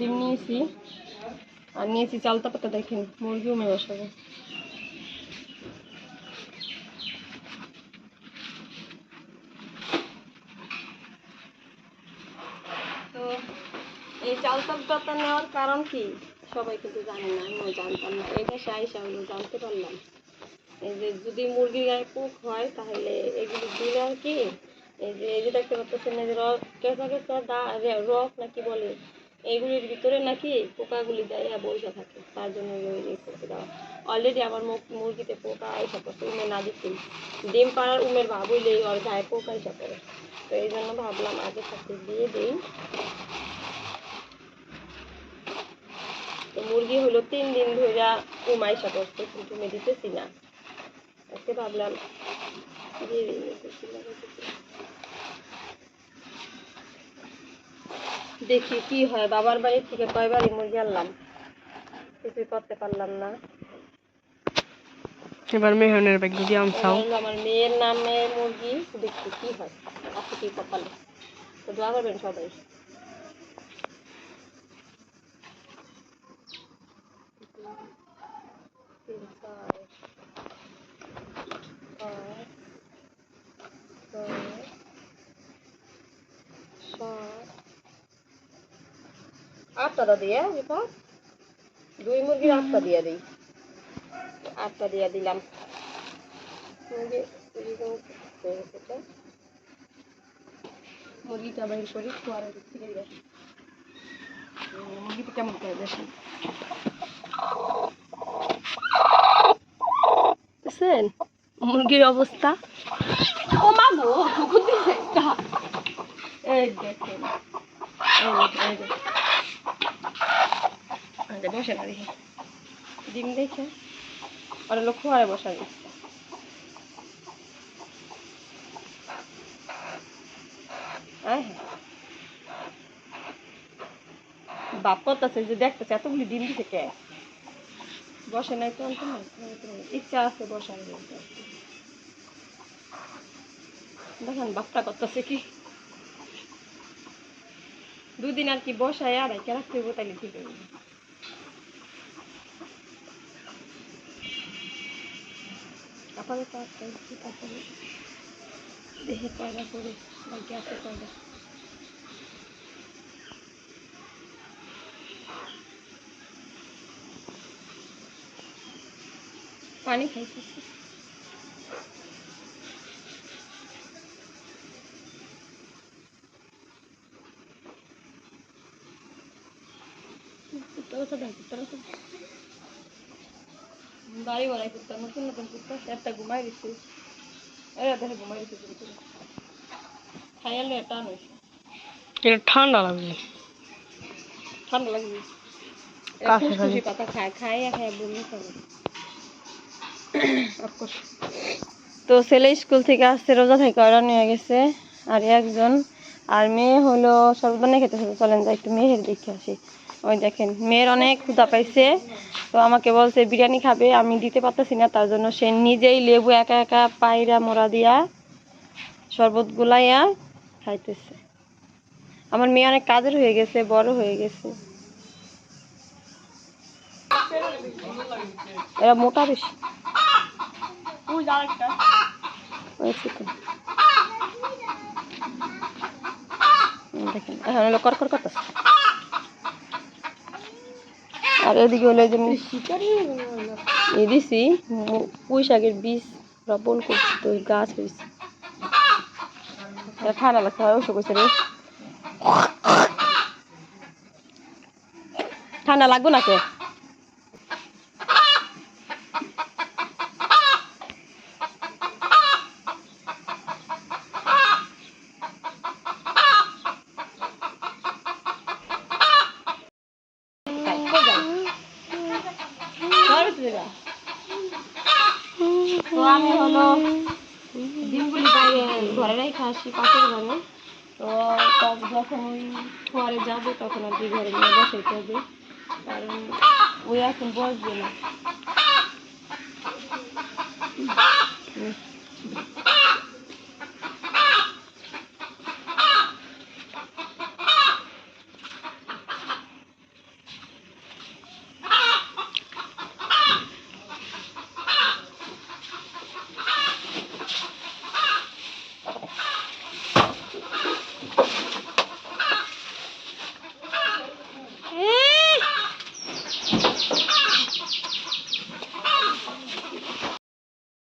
ডিম নিয়েছি। আর নিয়েছি চালতা পাতা দেখেন মুরগি উমে বসাবো। তো এই চালতা পাতা নেওয়ার কারণ কি? সবাই কিন্তু জানে না আমিও জানতাম না। এই দেশে আইসা হলো জানতে পারলাম। এই যে যদি মুরগির গায়ে পোক হয় তাহলে এগুলো দিলে আর কি? এই যে এই যে দেখতে পাচ্ছেন, এই যে রক, কেঁচা কেঁচা দা রক নাকি বলে, এইগুলির ভিতরে নাকি পোকাগুলি দেয় বসে থাকে, তার জন্য যে করতে অলরেডি আমার মুরগিতে পোকা আইসা পড়ছে উমে না দিচ্ছি ডিম পাড়ার উমের ভাব হইলে ওর গায়ে পোকা আইসা পড়ে। তো এই জন্য ভাবলাম আগে থাকতে দিয়ে দিই। তো মুরগি হলো তিন দিন ধরে উমাইসা পড়ছে, কিন্তু আমি দিতেছি না। আজকে ভাবলাম দিয়ে। দেখি কি হয় বাবার বাড়ি থেকে কয়বারই মুরগি আনলাম। কিছুই করতে পারলাম না। এবার মেহনের ব্যাগ যদি আমসাও আমার মেয়ের নামে মুরগি দেখি কি হয়। আছে কি কপালে? তো দোয়া করবেন সবাই। তিন, চার, দিয়ে দুই মুরগির আটটা দিয়ে দিই। আটটা দিয়ে দিলাম। মুরগিটা বাইর করি মুরগিটা কেমন বুঝছেন মুরগির অবস্থা? ও এই দেখেন। যে, বসে না দেখি। ডিম দেখে ওরা লোক খোয়ারে বসা দিচ্ছে হ্যাঁ। বাপ করতেছে যে দেখতেছে এতগুলি ডিম দিছে কে? বসে নাই তো ইচ্ছা আছে বসার দেখেন বাপটা করতেছে কি। দুদিন আর কি বসায় আর একে রাখতে হইব তাইলে ঠিক হইব আপাতত আছে ঠিক আছে দেহে পয়দা করে বা গ্যাসে কয়টা পানি খাইতেছি কুত্তাও তো দেখ কুত্তাও তো নতুন নতুন একটা ঘুমাই এরা দেখে ঘুমাই টান হয়েছে এটা ঠান্ডা লাগবে ঠান্ডা লাগবে কাছে পাতা খায় খায় খায় বমি করে তো ছেলে স্কুল থেকে আসছে রোজা থেকে ওরা নিয়ে গেছে। আর একজন আর মেয়ে হলো সর্বদানে খেতে চলেন যাই একটু মেয়ের দেখে আসি। ওই দেখেন মেয়ের অনেক ক্ষুধা পাইছে। তো আমাকে বলছে বিরিয়ানি খাবে আমি দিতে পারতেছি না। তার জন্য সে নিজেই লেবু একা একা পায়রা মোড়া দিয়া শরবত গুলাইয়া খাইতেছে। আমার মেয়ে অনেক কাজের হয়ে গেছে বড় হয়ে গেছে। এরা মোটা বেশি। দেখেন এখন হলো করকর করতেছে। আর এদিকে হলো যে এ দিছি পুঁই শাকের বীজ রোপণ করছি তো গাছ হয়েছে ঠান্ডা লাগছে হয় ওষুধ করছে রে। ঠান্ডা লাগবো না কে তো আমি হলো ডিমগুলি বাইরে ঘরে রেখে আসি, পাশের তো যখন ওই ঘরে যাবে, তখন আর কি ঘরে নিয়ে বসাইতে হবে। কারণ ওই এখন বসবে না।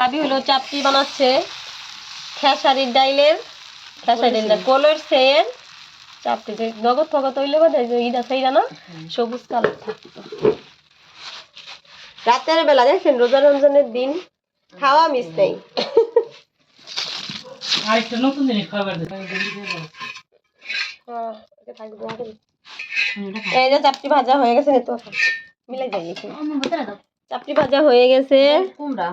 ভাবি হলো চাপটি বানাচ্ছে। খেসারির ডাইলের খেসারির ডাইল কলর সেয়ের চাপটিতে নগদ ফগত হইলে হয় যে ইটা সেইটা না সবুজ কালার থাকতো রাতের বেলা দেখছেন রোজা রমজানের দিন খাওয়া মিস নেই। আরেকটা নতুন জিনিস খাবার দে। এই যে চাপটি ভাজা হয়ে গেছে তো মিলে যাই চাপটি ভাজা হয়ে গেছে। কুমড়া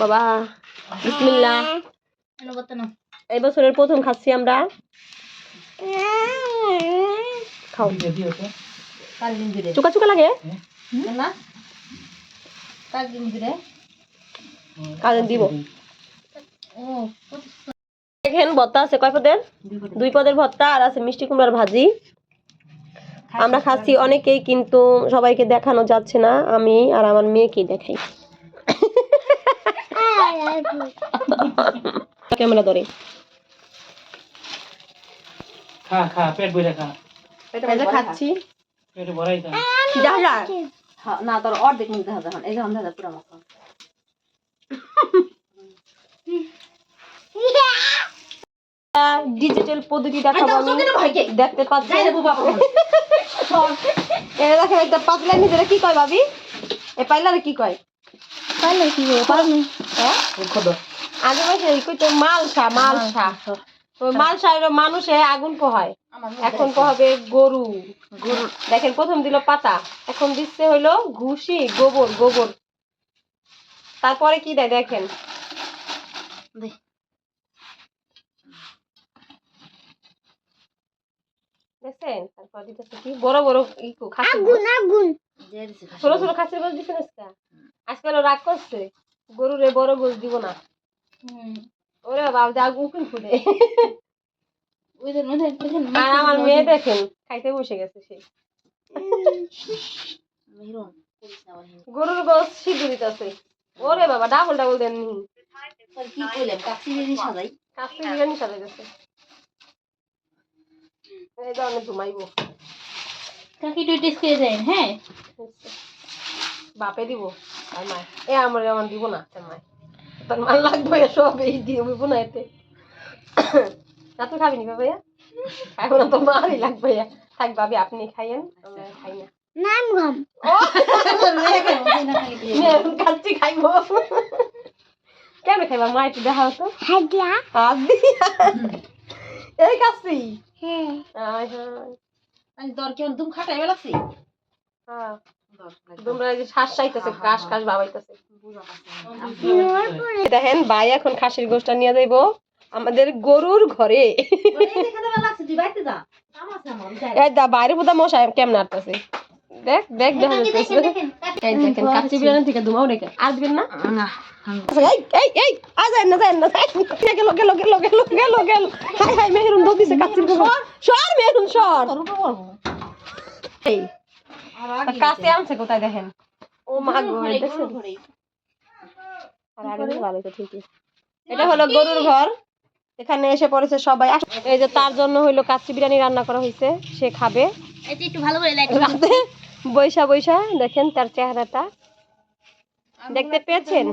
বাবা বিসমিল্লাহ। এই বছরের প্রথম খাচ্ছি আমরা। খাও। চুকা চুকা লাগে কাজে দিব? দেখেন ভর্তা আছে। কয় পদের। দুই পদের ভর্তা আর আছে মিষ্টি কুমড়ার ভাজি। আমরা খাচ্ছি অনেকেই কিন্তু সবাইকে দেখানো যাচ্ছে না আমি আর আমার মেয়েকে দেখাই। ক্যামেরা ধরে। খা খা পেট ভরে খা। এই খাচ্ছি। পেটে ভরাই খা। যা যা হ্যাঁ, না তোর অর্ধেক মুখ দেখা যখন এই যখন দেখা পুরো মাথা ডিজিটাল পদ্ধতি দেখাবো আমি। দেখতে পাচ্ছি এটা দেখেন একটা পাতলা নিজেরা কি কয় ভাবি? এ পাইলারে কি কয়? পাইলে কি হ্যাঁ? আগে বসে কইতো মালসা মালসা। ওই মালসা হলো মানুষে আগুন পোহায়। এখন পোহাবে গরু। গরু। দেখেন প্রথম দিল পাতা। এখন দিচ্ছে হইল ঘুষি গোবর গোবর। তারপরে কি দেয় দেখেন? দেখছেন তারপর দিতেছে কি? বড় বড় ই কো খাসি ছোট ছোট খাসির গোস দিছে না আজকাল রাগ করছে। গরুরে বড় গোস দিব না। ওরে বাবা ফুটে। আর আমার মেয়ে দেখেন খাইতে বসে গেছে সে। গরুর গোস সিদ্ধ দিতেছে। ওরে বাবা ডাবল ডাবল দেন নি কি করলেন? কাশি দিয়ে সাজাই। কাশি বিরিয়ানি সাজা গেছে এই ধরনের ঘুমাইবো। কাকি তুই টেস্ট করে দেন হ্যাঁ? বাপে দিব আর মায়। এ আমার দিব না তোর মায়। তোর মার লাগবে সব এই দিয়ে দিব না এতে। না খাবি নি না মারই লাগবে থাক ভাবি আপনি খাইয়েন আমরা খাই না। মেরুন কাচ্চি খাইবো। কেমন খাইবা? মা একটু দেখা হতো হাত দিয়া। এই হায়। হায়। আমি দর কেমন তুমি খাটাই বেলাছি হ্যাঁ দেখেন ভাই এখন খাসির গোষ্ঠটা নিয়ে যাইবো। আমাদের গরুর ঘরে। বাইরে বোধা মশা কেমন আটতেছে দেখ দেখ দেখা। যাচ্ছে এই দেখেন কাচ্চি বিরিয়ানি থেকে ধুমাও রেখে। আর দিবেন না? এই এই এই আ যায় না কাছে আনছে কোথায় দেখেন? ও মা গো এটা হলো গরুর ঘর। এখানে এসে পড়েছে সবাই। এই যে তার জন্য হইল কাচ্চি বিরিয়ানি রান্না করা হয়েছে সে খাবে। একটু ভালো করে বৈশা বৈশা দেখেন তার চেহারাটা। দেখতে পেয়েছেন?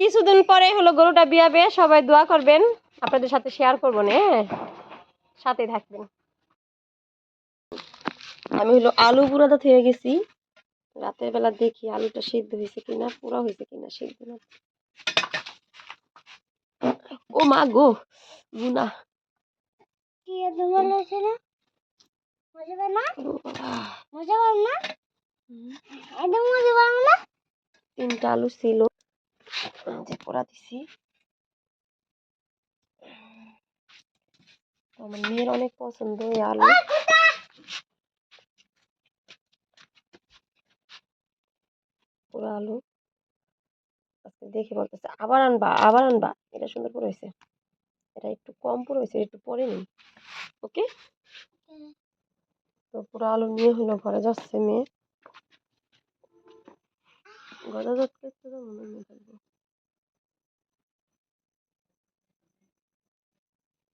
কিছুদিন পরে হলো গরুটা বিয়াবে সবাই দোয়া করবেন আপনাদের সাথে শেয়ার করব না। হ্যাঁ? সাথে থাকবেন। আমি হলো আলু বুড়াদা থেকে গেছি। রাতের বেলা দেখি আলুটা সিদ্ধ হয়েছে কিনা পুরা হয়েছে কিনা সিদ্ধ না। ও মা গো গুনা ও বাবা। তিনটা আলু ছিল। যে পোড়া দিছি। আমার মেয়ের অনেক পছন্দ এই আলু। আলু। আজকে দেখে বলতেছে আবার আনবা আবার আনবা। এটা সুন্দর করে হয়েছে। এটা একটু কম পুরো হয়েছে একটু পরে নিই, ওকে? তো পুরো আলু নিয়ে হলো ঘরে যাচ্ছে মেয়ে। গদা যাচ্ছে তো মনে নিয়ে ফেলব।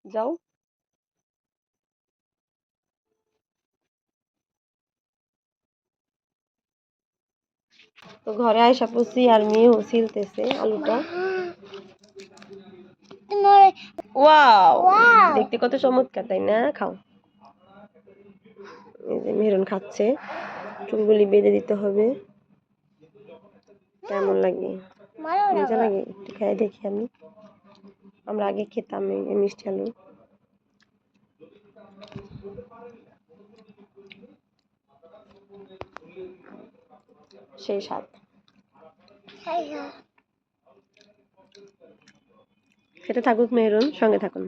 যাও। তো ঘরে আয়সা পড়ছি আর মেয়েও ছিলতেছে আলুটা। ওয়াও দেখতে কত চমৎকার তাই না? খাও। এই যে মেহরুন খাচ্ছে। চুলগুলি বেঁধে দিতে হবে। কেমন লাগে? মজা লাগে? একটু খেয়ে দেখি আমি। আমরা আগে খেতাম এই এই মিষ্টি আলু। সেই স্বাদ। খেতে থাকুক মেহরুন সঙ্গে থাকুন।